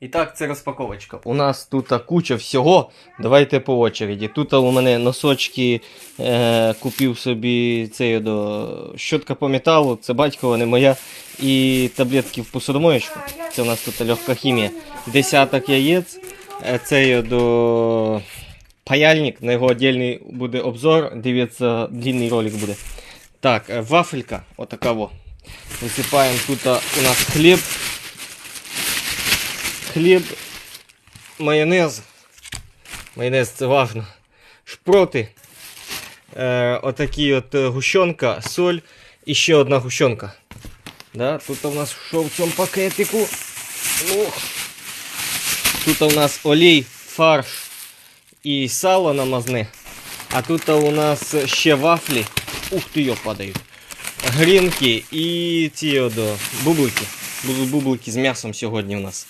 І так, це розпаковочка. У нас тут куча всього. Давайте по очереді. Тут у мене носочки е, купив собі цей до щотка по металу, це батькова, не моя. І таблетки в посудомоєчку. Це у нас тут легка хімія. Десяток яєць. Е, Це до паяльник, на його отдельний буде обзор. Дивіться, длинний ролик буде. Так, е, вафелька, отака. Висипаємо тут у нас хліб. Хліб, майонез. Майонез це важно. Шпроти. Е, отакі от е, гущонка, соль і ще одна гущонка. Да, тут у нас що в цьому пакетику? Ох. Тут у нас олій, фарш і сало намазне. А тут у нас ще вафлі. Ух ти, йо падають. Грінки і ці одо, бублики. Будуть бублики з м'ясом сьогодні у нас.